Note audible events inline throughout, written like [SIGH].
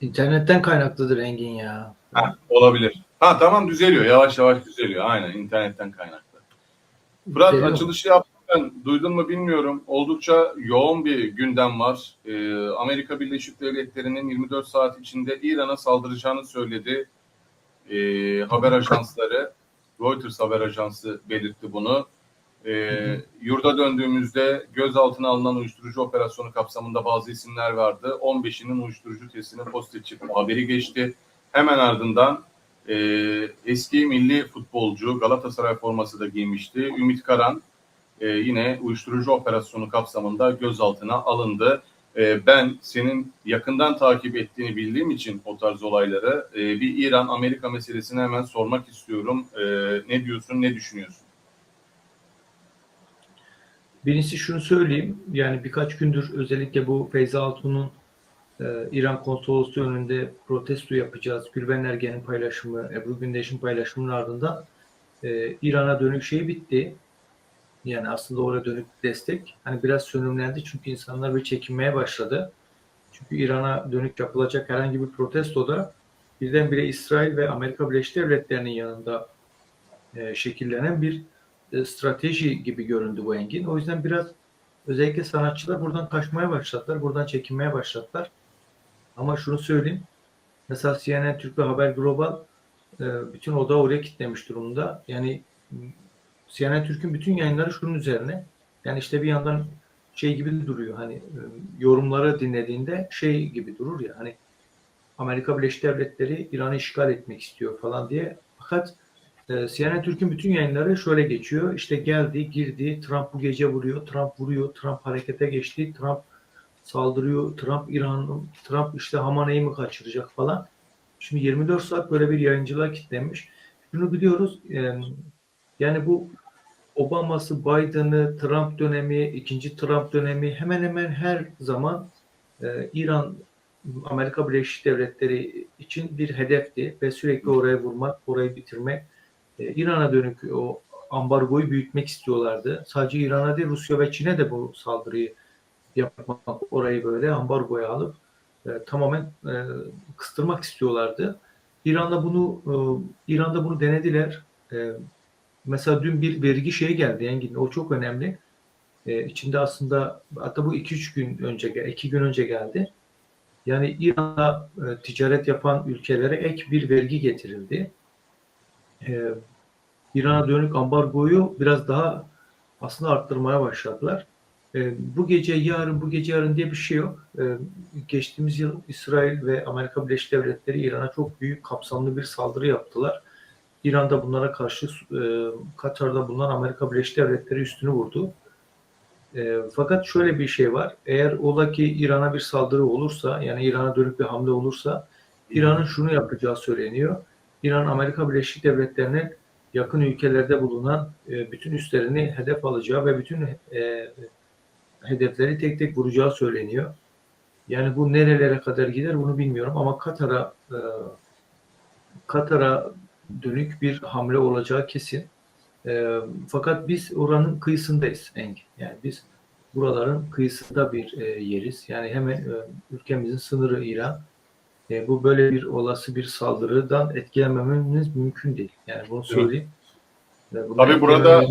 İnternetten kaynaklıdır Engin ya. Ha, olabilir. Ha tamam düzeliyor. Yavaş yavaş düzeliyor. Aynen internetten kaynaklı. Fırat Düzeliyor açılışı yaptım ben. Duydun mu bilmiyorum. Oldukça yoğun bir gündem var. Ee, Amerika Birleşik Devletleri'nin 24 saat içinde İran'a saldıracağını söyledi. Ee, haber ajansları. Reuters haber ajansı belirtti bunu. Ee, yurda döndüğümüzde gözaltına alınan uyuşturucu operasyonu kapsamında bazı isimler vardı. 15'inin uyuşturucu testinin pozitif çıkma haberi geçti. Hemen ardından e, eski milli futbolcu Galatasaray forması da giymişti. Ümit Karan e, yine uyuşturucu operasyonu kapsamında gözaltına alındı. E, ben senin yakından takip ettiğini bildiğim için o tarz olayları e, bir İran-Amerika meselesini hemen sormak istiyorum. E, ne diyorsun, ne düşünüyorsun? Birincisi şunu söyleyeyim. Yani birkaç gündür özellikle bu Feyza Altun'un e, İran konsolosluğu önünde protesto yapacağız. Gülben Ergen'in paylaşımı, Ebru Gündeş'in paylaşımının ardından e, İran'a dönük şey bitti. Yani aslında oraya dönük destek hani biraz sönümlendi çünkü insanlar bir çekinmeye başladı. Çünkü İran'a dönük yapılacak herhangi bir protestoda birdenbire İsrail ve Amerika Birleşik Devletleri'nin yanında e, şekillenen bir e, strateji gibi göründü bu Engin. O yüzden biraz özellikle sanatçılar buradan kaçmaya başladılar. Buradan çekinmeye başladılar. Ama şunu söyleyeyim. Mesela CNN Türk ve Haber Global e, bütün oda oraya kitlemiş durumda. Yani CNN Türk'ün bütün yayınları şunun üzerine. Yani işte bir yandan şey gibi duruyor. Hani e, yorumları dinlediğinde şey gibi durur ya. Hani Amerika Birleşik Devletleri İran'ı işgal etmek istiyor falan diye. Fakat e, CNN Türk'ün bütün yayınları şöyle geçiyor. İşte geldi, girdi, Trump bu gece vuruyor, Trump vuruyor, Trump harekete geçti, Trump saldırıyor, Trump İran, Trump işte Hamaney'i mi kaçıracak falan. Şimdi 24 saat böyle bir yayıncılığa kilitlenmiş. Şunu biliyoruz, e, yani bu Obama'sı, Biden'ı, Trump dönemi, ikinci Trump dönemi hemen hemen her zaman e, İran Amerika Birleşik Devletleri için bir hedefti ve sürekli oraya vurmak, orayı bitirmek. E, İran'a dönük o ambargoyu büyütmek istiyorlardı. Sadece İran'a değil Rusya ve Çin'e de bu saldırıyı yapmak, orayı böyle ambargoya alıp e, tamamen e, kıstırmak istiyorlardı. İran'da bunu e, İran'da bunu denediler. E, mesela dün bir vergi şeyi geldi Engin. O çok önemli. E, içinde aslında hatta bu 2-3 gün önce 2 gün önce geldi. Yani İran'la e, ticaret yapan ülkelere ek bir vergi getirildi. E, İran'a dönük ambargoyu biraz daha aslında arttırmaya başladılar. E, bu gece yarın bu gece yarın diye bir şey yok. E, geçtiğimiz yıl İsrail ve Amerika Birleşik Devletleri İran'a çok büyük kapsamlı bir saldırı yaptılar. İran'da bunlara karşı e, Katar'da bulunan Amerika Birleşik Devletleri üstünü vurdu. E, fakat şöyle bir şey var. Eğer ola ki İran'a bir saldırı olursa yani İran'a dönük bir hamle olursa İran'ın şunu yapacağı söyleniyor. İran Amerika Birleşik Devletleri'ne yakın ülkelerde bulunan e, bütün üslerini hedef alacağı ve bütün e, hedefleri tek tek vuracağı söyleniyor. Yani bu nerelere kadar gider bunu bilmiyorum ama Katar'a e, Katar'a dönük bir hamle olacağı kesin. E, fakat biz oranın kıyısındayız Engin. Yani biz buraların kıyısında bir e, yeriz. Yani hemen e, ülkemizin sınırı İran. E, bu böyle bir olası bir saldırıdan etkilenmememiz mümkün değil. Yani bunu söyleyeyim. E, bunu Tabii burada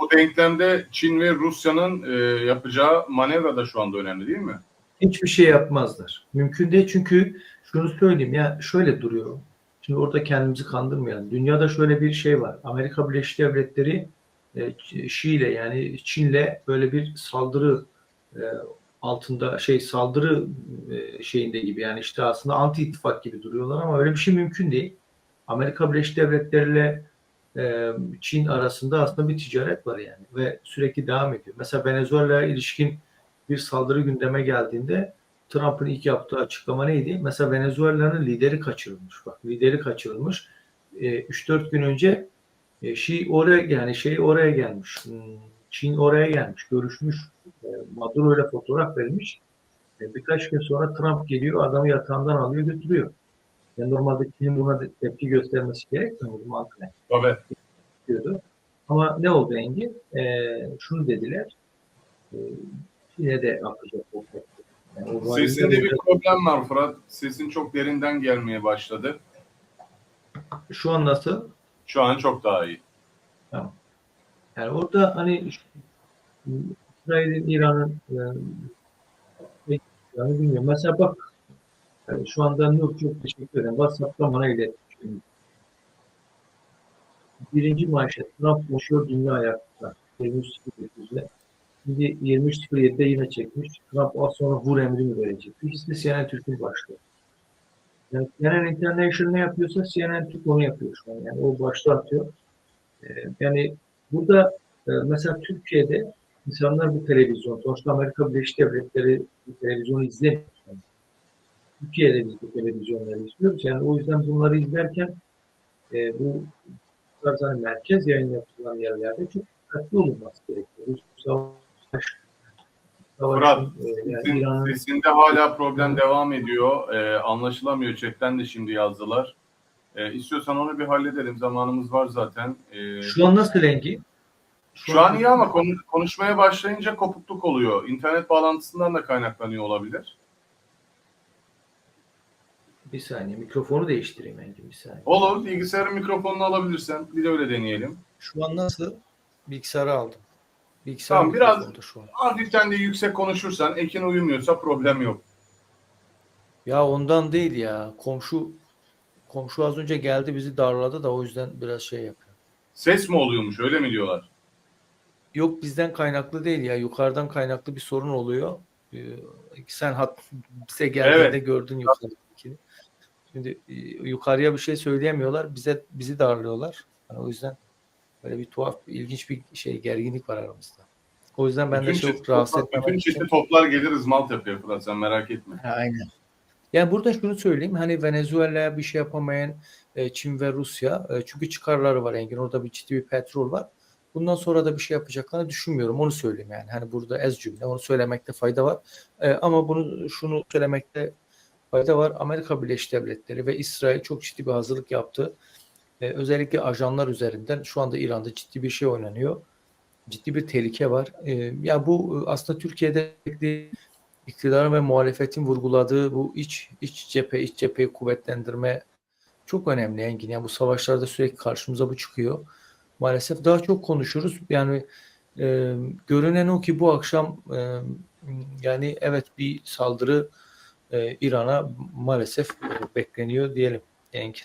bu, denklemde Çin ve Rusya'nın e, yapacağı manevra da şu anda önemli değil mi? hiçbir şey yapmazlar. Mümkün değil çünkü şunu söyleyeyim ya şöyle duruyor. Şimdi orada kendimizi kandırmayalım. Dünyada şöyle bir şey var. Amerika Birleşik Devletleri e, Şii ile yani Çin'le böyle bir saldırı e, altında şey saldırı e, şeyinde gibi yani işte aslında anti ittifak gibi duruyorlar ama öyle bir şey mümkün değil. Amerika Birleşik Devletleri ile e, Çin arasında aslında bir ticaret var yani ve sürekli devam ediyor. Mesela Venezuela'ya ilişkin bir saldırı gündeme geldiğinde Trump'ın ilk yaptığı açıklama neydi? Mesela Venezuela'nın lideri kaçırılmış. Bak lideri kaçırılmış. E, 3-4 gün önce e, Şii oraya yani şey oraya gelmiş. Hmm, Çin oraya gelmiş, görüşmüş. E, Maduro ile fotoğraf vermiş. E, birkaç gün sonra Trump geliyor, adamı yatağından alıyor, götürüyor. Yani normalde Çin'in buna tepki göstermesi gerekmiyor mu? Mantıken Tabii. diyordu. Ama ne oldu Engin? E, şunu dediler. E, Çin'e de atacak o. Yani Sesinde bir problem var Fırat. Sesin çok derinden gelmeye başladı. Şu an nasıl? Şu an çok daha iyi. Yani orada hani İsrail'in, İran'ın e, yani bilmiyorum. Mesela bak yani şu anda Nur çok teşekkür ederim. WhatsApp'tan bana iletmiş. Birinci manşet. Trump koşuyor dünya ayakta. 23.09'da. Şimdi 23.07'de yine çekmiş. Trump az sonra vur emri mi verecek? İkisi de CNN Türk'ün başlığı. Yani CNN International ne yapıyorsa CNN Türk onu yapıyor şu an. Yani o başlığı atıyor. Ee, yani burada e, mesela Türkiye'de insanlar bu televizyon, sonuçta Amerika Birleşik Devletleri bu televizyonu izlemiyor. Türkiye'de biz bu televizyonları izliyoruz. Yani o yüzden bunları izlerken e, bu zaten merkez yayın yapılan yerlerde çok dikkatli olunması gerekiyor. Bu savaş, savaşın, e, yani Sesin, sesinde hala problem devam ediyor. Ee, anlaşılamıyor. Chatten de şimdi yazdılar. Ee, istiyorsan onu bir halledelim. Zamanımız var zaten. Ee, şu an nasıl rengi? şu an iyi ama konu- konuşmaya başlayınca kopukluk oluyor. İnternet bağlantısından da kaynaklanıyor olabilir. Bir saniye mikrofonu değiştireyim Engin bir saniye. Olur. Bilgisayarın mikrofonunu alabilirsen bir de öyle deneyelim. Şu an nasıl? Bilgisayarı aldım. Bilgisayar Tamam, biraz- şu an. Hafiften de yüksek konuşursan Ekin uyumuyorsa problem yok. Ya ondan değil ya. Komşu komşu az önce geldi bizi darladı da o yüzden biraz şey yapıyor. Ses mi oluyormuş öyle mi diyorlar? Yok bizden kaynaklı değil ya. Yukarıdan kaynaklı bir sorun oluyor. Ee, sen hat bize geldiğinde Evet. gördün yukarıdaki. Şimdi e, yukarıya bir şey söyleyemiyorlar. Bize bizi darlıyorlar. Yani o yüzden böyle bir tuhaf, ilginç bir şey gerginlik var aramızda. O yüzden ben de bütün çok çeşitli rahatsız etmemek bütün çeşitli toplar gelir ızmalt yapıyor Fırat sen merak etme. Aynen. Yani burada şunu söyleyeyim hani Venezuela'ya bir şey yapamayan e, Çin ve Rusya e, çünkü çıkarları var Engin orada bir ciddi bir petrol var. Bundan sonra da bir şey yapacaklarını düşünmüyorum onu söyleyeyim yani hani burada ez cümle onu söylemekte fayda var. E, ama bunu şunu söylemekte fayda var. Amerika Birleşik Devletleri ve İsrail çok ciddi bir hazırlık yaptı. E, özellikle ajanlar üzerinden şu anda İran'da ciddi bir şey oynanıyor. Ciddi bir tehlike var. E, ya bu e, aslında Türkiye'de iktidarın ve muhalefetin vurguladığı bu iç iç cephe, iç cepheyi kuvvetlendirme çok önemli Engin. Yani bu savaşlarda sürekli karşımıza bu çıkıyor. Maalesef daha çok konuşuruz. Yani e, görünen o ki bu akşam e, yani evet bir saldırı e, İran'a maalesef e, bekleniyor diyelim Engin.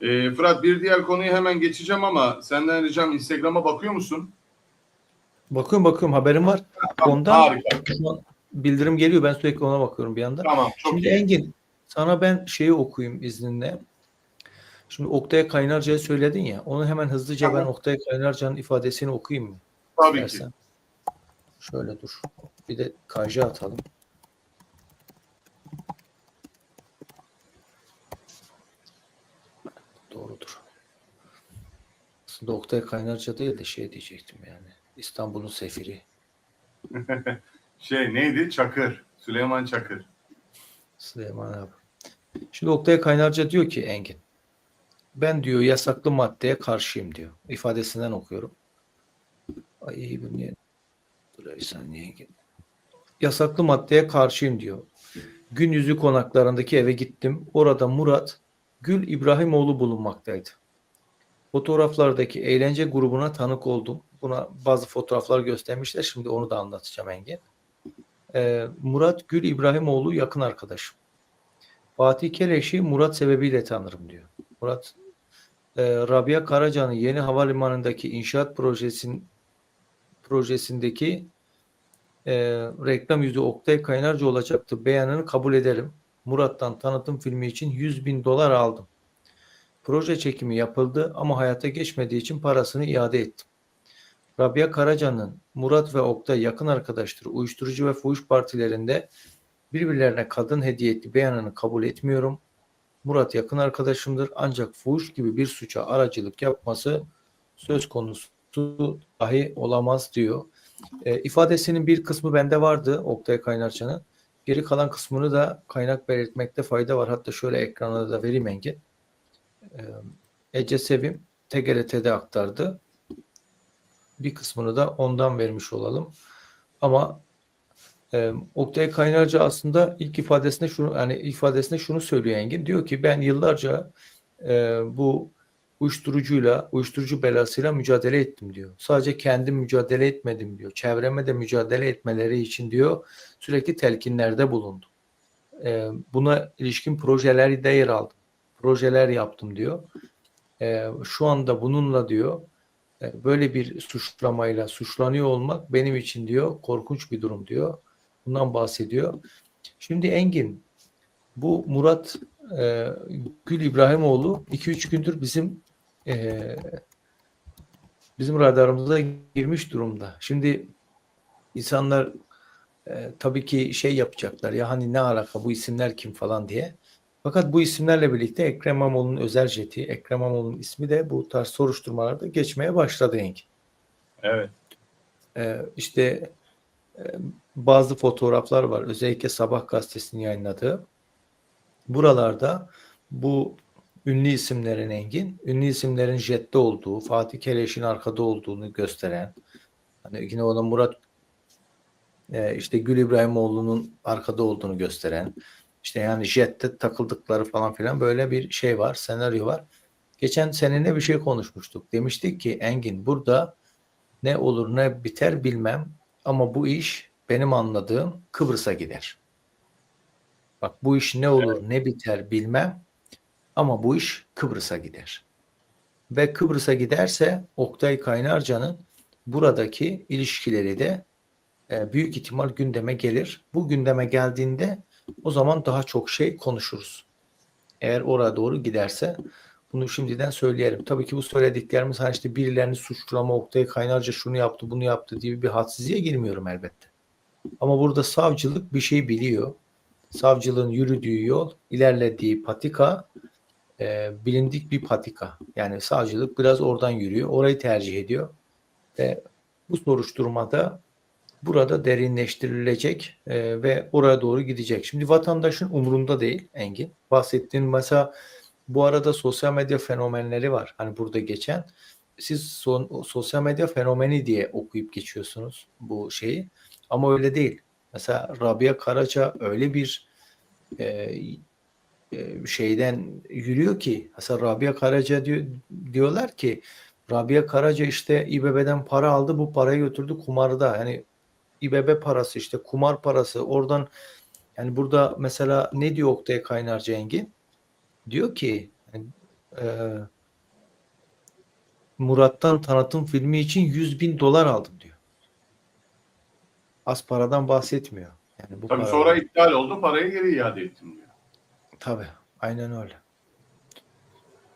Ee, Fırat bir diğer konuya hemen geçeceğim ama senden ricam Instagram'a bakıyor musun? Bakıyorum bakıyorum haberim var. Ondan Harika. şu an bildirim geliyor. Ben sürekli ona bakıyorum bir yandan. Tamam çok Şimdi iyi. Engin sana ben şeyi okuyayım izninle. Şimdi Oktay Kaynarca'yı söyledin ya. Onu hemen hızlıca ben Tamam. Oktay Kaynarca'nın ifadesini okuyayım mı? Tabii ki. İstersen. Şöyle dur. Bir de KJ atalım. Doğrudur. Aslında Oktay Kaynarca değil de şey diyecektim yani. İstanbul'un sefiri. [LAUGHS] Şey neydi? Çakır. Süleyman Çakır. Süleyman abi. Şimdi Oktay Kaynarca diyor ki Engin ben diyor yasaklı maddeye karşıyım diyor. İfadesinden okuyorum. Ay bir niye? Dur bir saniye Engin. Yasaklı maddeye karşıyım diyor. Gün yüzü konaklarındaki eve gittim. Orada Murat Gül İbrahimoğlu bulunmaktaydı. Fotoğraflardaki eğlence grubuna tanık oldum. Buna bazı fotoğraflar göstermişler. Şimdi onu da anlatacağım Engin. Ee, Murat Gül İbrahimoğlu yakın arkadaşım. Fatih Keleş'i Murat sebebiyle tanırım diyor. Murat e, Rabia Karaca'nın yeni havalimanındaki inşaat projesin projesindeki e, reklam yüzü Oktay Kaynarca olacaktı. Beyanını kabul ederim. Murat'tan tanıtım filmi için 100 bin dolar aldım. Proje çekimi yapıldı ama hayata geçmediği için parasını iade ettim. Rabia Karaca'nın Murat ve Oktay yakın arkadaştır. Uyuşturucu ve fuhuş partilerinde birbirlerine kadın hediye etti beyanını kabul etmiyorum. Murat yakın arkadaşımdır ancak fuhuş gibi bir suça aracılık yapması söz konusu dahi olamaz diyor. E, ifadesinin bir kısmı bende vardı Oktay Kaynarca'nın. Geri kalan kısmını da kaynak belirtmekte fayda var. Hatta şöyle ekrana da vereyim Engin. E, Ece Sevim TGRT'de aktardı. Bir kısmını da ondan vermiş olalım. Ama e, Oktay Kaynarca aslında ilk ifadesinde şunu yani ifadesinde şunu söylüyor Engin. Diyor ki ben yıllarca e, bu uyuşturucuyla, uyuşturucu belasıyla mücadele ettim diyor. Sadece kendim mücadele etmedim diyor. Çevreme de mücadele etmeleri için diyor sürekli telkinlerde bulundum. E, buna ilişkin projelerde yer aldım. Projeler yaptım diyor. E, şu anda bununla diyor böyle bir suçlamayla suçlanıyor olmak benim için diyor korkunç bir durum diyor. Bundan bahsediyor. Şimdi Engin bu Murat e, Gül İbrahimoğlu 2-3 gündür bizim e, bizim radarımıza girmiş durumda. Şimdi insanlar e, tabii ki şey yapacaklar ya hani ne alaka bu isimler kim falan diye. Fakat bu isimlerle birlikte Ekrem İmamoğlu'nun özel jeti, Ekrem İmamoğlu'nun ismi de bu tarz soruşturmalarda geçmeye başladı Engin. Evet. Ee, işte e, bazı fotoğraflar var. Özellikle Sabah gazetesinin yayınladığı. Buralarda bu ünlü isimlerin Engin, ünlü isimlerin jette olduğu, Fatih Keleş'in arkada olduğunu gösteren, hani yine ona Murat e, işte Gül İbrahimoğlu'nun arkada olduğunu gösteren, işte yani jette takıldıkları falan filan böyle bir şey var, senaryo var. Geçen seninle bir şey konuşmuştuk. Demiştik ki Engin burada ne olur ne biter bilmem ama bu iş benim anladığım Kıbrıs'a gider. Bak bu iş ne olur ne biter bilmem ama bu iş Kıbrıs'a gider. Ve Kıbrıs'a giderse Oktay Kaynarca'nın buradaki ilişkileri de e, büyük ihtimal gündeme gelir. Bu gündeme geldiğinde o zaman daha çok şey konuşuruz. Eğer oraya doğru giderse bunu şimdiden söyleyelim. Tabii ki bu söylediklerimiz hani işte birilerini suçlama, Oktay Kaynarca şunu yaptı, bunu yaptı diye bir hadsizliğe girmiyorum elbette. Ama burada savcılık bir şey biliyor. Savcılığın yürüdüğü yol, ilerlediği patika e, bilindik bir patika. Yani savcılık biraz oradan yürüyor. Orayı tercih ediyor. Ve bu soruşturmada burada derinleştirilecek e, ve oraya doğru gidecek. Şimdi vatandaşın umurunda değil Engin. Bahsettiğin mesela bu arada sosyal medya fenomenleri var. Hani burada geçen. Siz son, sosyal medya fenomeni diye okuyup geçiyorsunuz bu şeyi. Ama öyle değil. Mesela Rabia Karaca öyle bir e, e, şeyden yürüyor ki mesela Rabia Karaca diyor, diyorlar ki Rabia Karaca işte İBB'den para aldı bu parayı götürdü kumarda. Yani İBB parası işte kumar parası oradan yani burada mesela ne diyor Oktay Kaynarca Engin? Diyor ki e, Murat'tan tanıtım filmi için 100 bin dolar aldım diyor. Az paradan bahsetmiyor. Yani bu Tabii para- sonra iptal oldu, parayı geri iade ettim diyor. Tabii. Aynen öyle.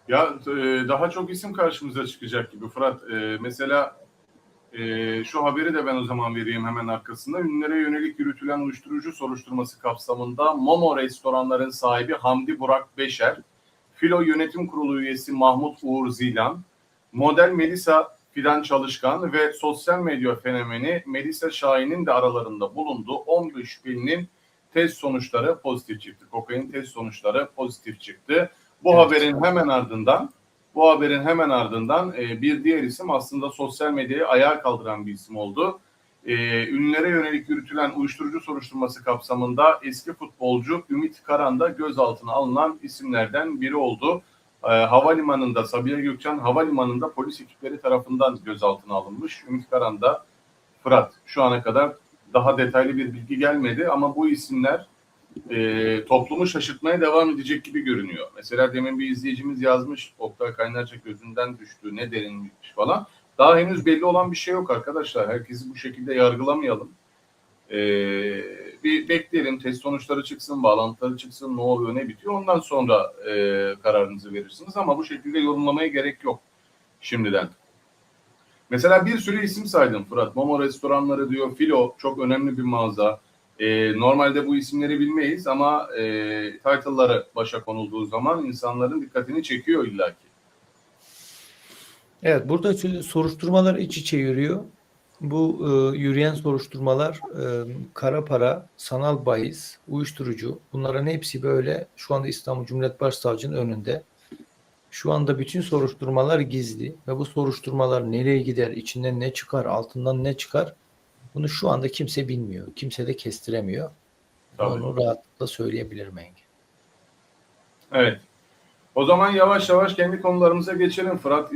Ya e, daha çok isim karşımıza çıkacak gibi Fırat. E, mesela e, şu haberi de ben o zaman vereyim hemen arkasında. Ünlülere yönelik yürütülen uyuşturucu soruşturması kapsamında Momo restoranların sahibi Hamdi Burak Beşer, Filo Yönetim Kurulu üyesi Mahmut Uğur Zilan, model Melisa Fidan Çalışkan ve sosyal medya fenomeni Melisa Şahin'in de aralarında bulunduğu 15 şüphelinin test sonuçları pozitif çıktı. Kokain test sonuçları pozitif çıktı. Bu Evet. haberin hemen ardından bu haberin hemen ardından e, bir diğer isim aslında sosyal medyayı ayağa kaldıran bir isim oldu. E, ünlülere yönelik yürütülen uyuşturucu soruşturması kapsamında eski futbolcu Ümit Karan da gözaltına alınan isimlerden biri oldu. E, havalimanında Sabiha Gökçen havalimanında polis ekipleri tarafından gözaltına alınmış. Ümit Karan da Fırat şu ana kadar daha detaylı bir bilgi gelmedi ama bu isimler e, toplumu şaşırtmaya devam edecek gibi görünüyor. Mesela demin bir izleyicimiz yazmış Oktay Kaynarca gözünden düştü ne derinmiş falan. Daha henüz belli olan bir şey yok arkadaşlar. Herkesi bu şekilde yargılamayalım. E, bir bekleyelim test sonuçları çıksın, bağlantıları çıksın, ne oluyor ne bitiyor. Ondan sonra e, kararınızı verirsiniz ama bu şekilde yorumlamaya gerek yok şimdiden. Mesela bir sürü isim saydım Fırat. Momo restoranları diyor, Filo çok önemli bir mağaza. Ee, normalde bu isimleri bilmeyiz ama e, title'ları başa konulduğu zaman insanların dikkatini çekiyor illaki. Evet, burada soruşturmalar iç içe yürüyor. Bu e, yürüyen soruşturmalar e, kara para, sanal bahis, uyuşturucu bunların hepsi böyle şu anda İstanbul Cumhuriyet Başsavcı'nın önünde. Şu anda bütün soruşturmalar gizli ve bu soruşturmalar nereye gider, içinden ne çıkar, altından ne çıkar Bunu şu anda kimse bilmiyor. Kimse de kestiremiyor. Tabii. Onu rahatlıkla söyleyebilirim Engin. Evet. O zaman yavaş yavaş kendi konularımıza geçelim. Fırat